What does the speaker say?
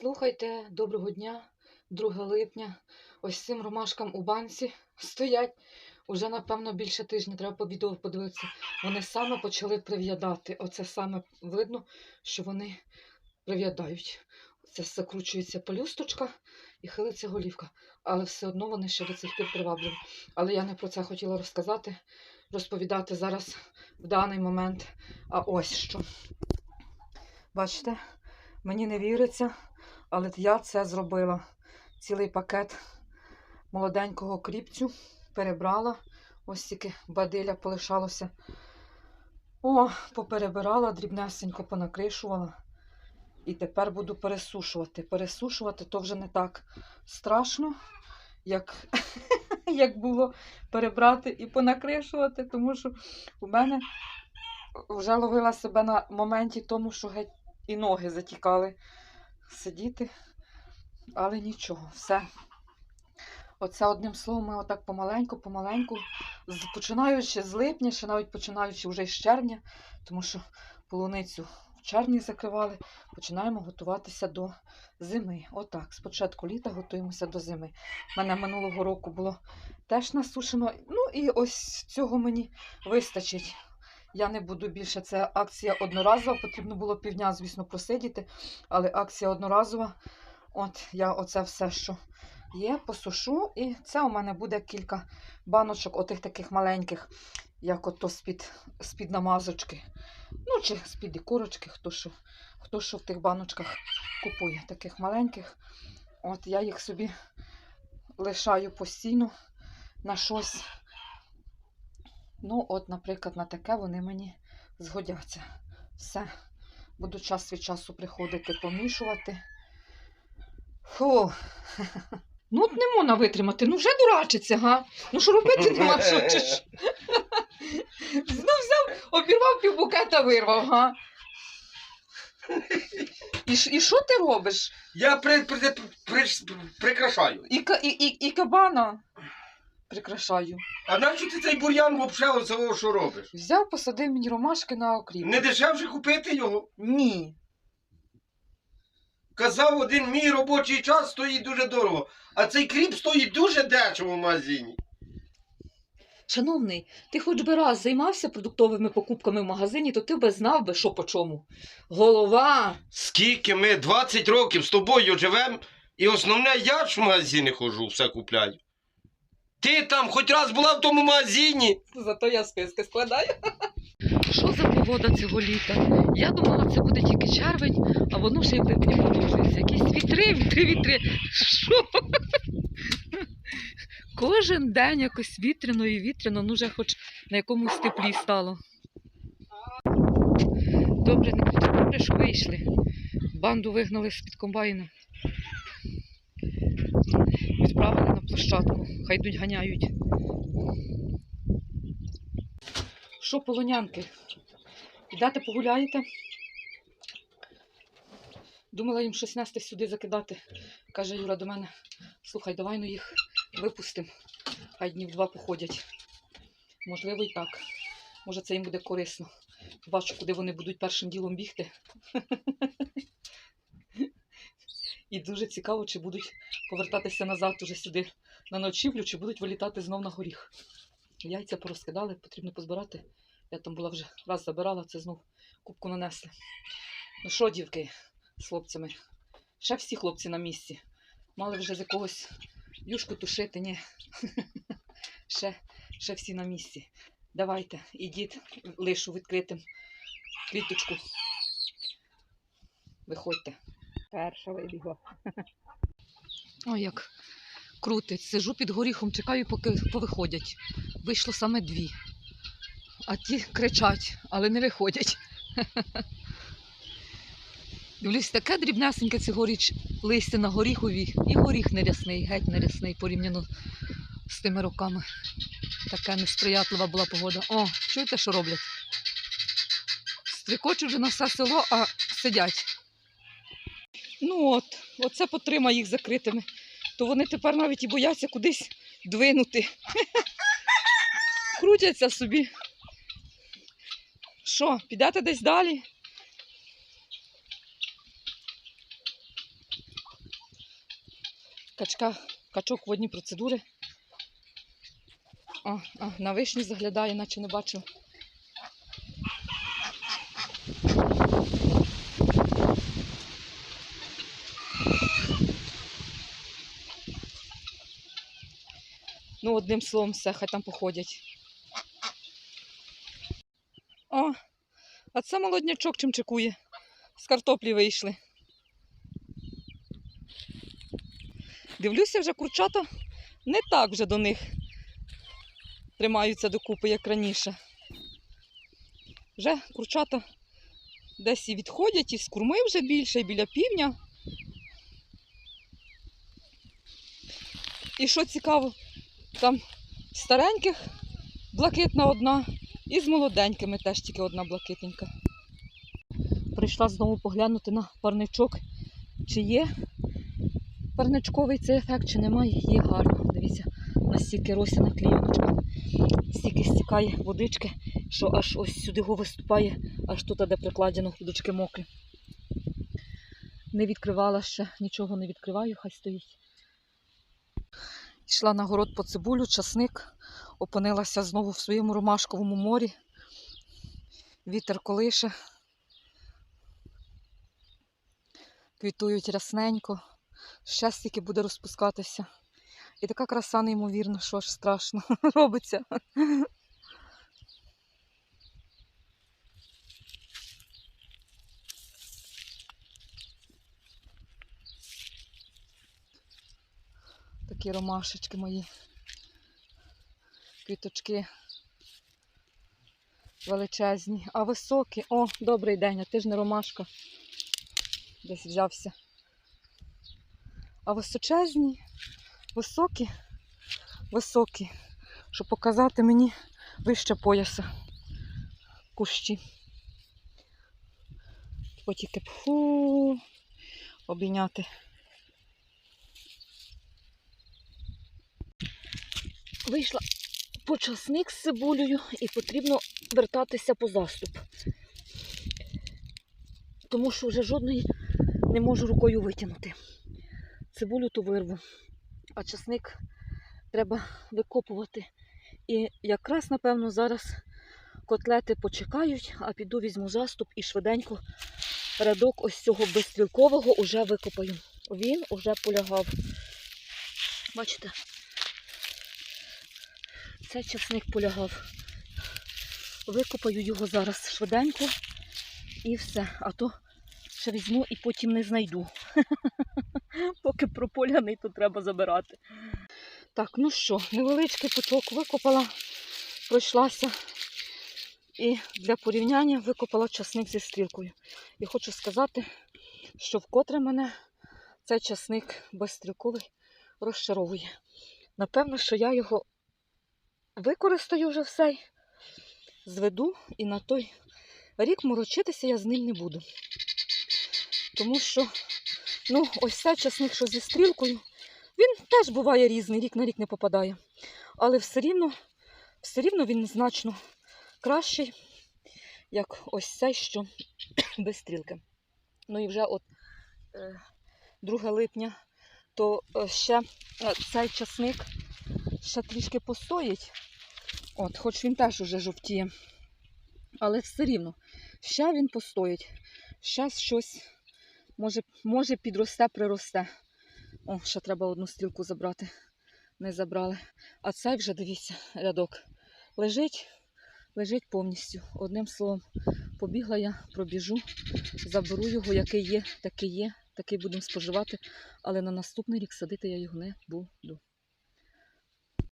Слухайте, доброго дня, 2 липня. Ось цим ромашкам у банці стоять. Уже, напевно, більше тижня треба по відео подивитися. Вони саме почали прив'ядати. Оце саме видно, що вони прив'ядають. Це закручується пелюсточка і хилиться голівка. Але все одно вони ще до цих пір привабливі. Але я не про це хотіла розказати, розповідати зараз в даний момент. А ось що. Бачите, мені не віриться, але я це зробила. Цілий пакет молоденького кріпцю перебрала. Ось тільки бадиля полишалося. О, поперебирала, дрібнесенько понакришувала. І тепер буду пересушувати. Пересушувати то вже не так страшно, як, як було перебрати і понакришувати, тому що у мене вже ловила себе на моменті тому, що геть і ноги затікали сидіти. Але нічого, все. Оце одним словом, ми отак помаленьку, помаленьку, починаючи з липня, ще навіть починаючи вже з червня, тому що полуницю в червні закривали, починаємо готуватися до зими. Отак, спочатку літа готуємося до зими. У мене минулого року було теж насушено. Ну і ось цього мені вистачить. Я не буду більше. Це акція одноразова. Потрібно було півдня, звісно, просидіти, але акція одноразова. От я оце все, що є, посушу. І це у мене буде кілька баночок, отих таких маленьких, як ото з-під, з-під намазочки. Ну, чи з-під ікорочки, хто що, хто що в тих баночках купує, таких маленьких. От я їх собі лишаю постійно на щось. Ну, от, наприклад, на таке вони мені згодяться. Все. Буду час від часу приходити помішувати. Фу. Ну, от не можна витримати. Ну, вже дурачиться, га? Ну, що робити нема що чи ж? Ну, взяв, обірвав півбукета, вирвав, га? І, і що ти робиш? Я при, при, при, при, прикрашаю. І, і, і, і кабана прикрашаю. А нащо ти цей бур'ян взагалі оцього що робиш? Взяв, посадив мені ромашки на окріп. Не дешевше купити його. Ні. Казав, один мій робочий час стоїть дуже дорого. А цей кріп стоїть дуже дешево в магазині. Шановний, ти хоч би раз займався продуктовими покупками в магазині, то ти би знав би, що по чому. Голова! Скільки ми 20 років з тобою живемо, і основне я ж в магазини ходжу, все купляю. Ти там хоч раз була в тому магазині. Зато я списки складаю. Що за погода цього літа? Я думала, це буде тільки червень, а воно ще й липні продовжується. Якісь вітри, вітри, вітри. Що? Кожен день якось вітряно і вітряно, ну вже хоч на якомусь теплі стало. Добре, не добре, що вийшли. Банду вигнали з-під комбайна. Відправили на площадку. Хай йдуть ганяють. Що, полонянки? Підете погуляєте? Думала їм щось нести сюди закидати. Каже Юра до мене: слухай, давай ну їх випустимо. Хай днів два походять. Можливо, і так. Може, це їм буде корисно. Бачу, куди вони будуть першим ділом бігти. І дуже цікаво, чи будуть повертатися назад уже сюди на ночівлю, чи будуть вилітати знов на горіх. Яйця порозкидали, потрібно позбирати. Я там була вже раз забирала, це знов кубку нанесли. Ну що, дівки, з хлопцями? Ще всі хлопці на місці. Мали вже з якогось юшку тушити, ні. ще, ще всі на місці. Давайте, ідіть, лишу відкритим кліточку. Виходьте. Перша вибігла. О, як крутить. Сижу під горіхом, чекаю, поки повиходять. Вийшло саме дві. А ті кричать, але не виходять. Дивлюсь, таке дрібнесеньке цьогоріч листя на горіхові, і горіх нерясний, геть нерясний порівняно з тими роками. Така несприятлива була погода. О, чуєте, що роблять? Стрикочуть вже на все село, а сидять. Ну от, оце потримай їх закритими. То вони тепер навіть і бояться кудись двинути. Крутяться собі. Що, підете десь далі? Качка, качок водні процедури. А, а, на вишні заглядає, наче не бачу. Ну, одним словом, все, хай там походять. О, а це молоднячок чим чекує. З картоплі вийшли. Дивлюся, вже курчата не так вже до них тримаються докупи, як раніше. Вже курчата десь і відходять, і з курми вже більше, і біля півня. І що цікаво, там стареньких блакитна одна, і з молоденькими теж тільки одна блакитненька. Прийшла знову поглянути на парничок, чи є парничковий цей ефект, чи немає, є гарно. Дивіться, настільки росяна клійоночка, стільки стікає водички, що аж ось сюди го виступає, аж тут, де прикладено, удочки мокрі. Не відкривала ще, нічого не відкриваю, хай стоїть. Йшла на город по цибулю, часник, опинилася знову в своєму ромашковому морі. Вітер колише. Квітують рясненько. Ще стільки буде розпускатися. І така краса неймовірна, що аж страшно робиться. Такі ромашечки мої. Квіточки величезні, а високі. О, добрий день, а ти ж не ромашка. Десь взявся. А височезні, високі, високі, щоб показати мені вище пояса кущі. Потіки фу, обійняти. Вийшла по часник з цибулею і потрібно вертатися по заступ. Тому що вже жодної не можу рукою витягнути. Цибулю ту вирву, а часник треба викопувати. І якраз, напевно, зараз котлети почекають, а піду візьму заступ і швиденько рядок ось цього безстрілкового уже викопаю. Він уже полягав. Бачите? Цей часник полягав. Викопаю його зараз швиденько і все. А то ще візьму і потім не знайду. Поки прополяний, то треба забирати. Так, ну що, невеличкий пучок викопала, пройшлася. І для порівняння викопала часник зі стрілкою. І хочу сказати, що вкотре мене цей часник безстрілковий розчаровує. Напевно, що я його використаю вже все, зведу і на той рік морочитися я з ним не буду. Тому що, ну, ось цей часник, що зі стрілкою, він теж буває різний, рік на рік не попадає. Але все рівно, все рівно він значно кращий, як ось цей, що без стрілки. Ну і вже от е, 2 липня, то е, ще е, цей часник ще трішки постоїть. От, хоч він теж уже жовтіє. Але все рівно, ще він постоїть. Ще щось може, може підросте, приросте. О, ще треба одну стрілку забрати. Не забрали. А цей вже, дивіться, рядок. Лежить, лежить повністю. Одним словом, побігла я, пробіжу, заберу його, який є, такий є, такий будемо споживати. Але на наступний рік садити я його не буду.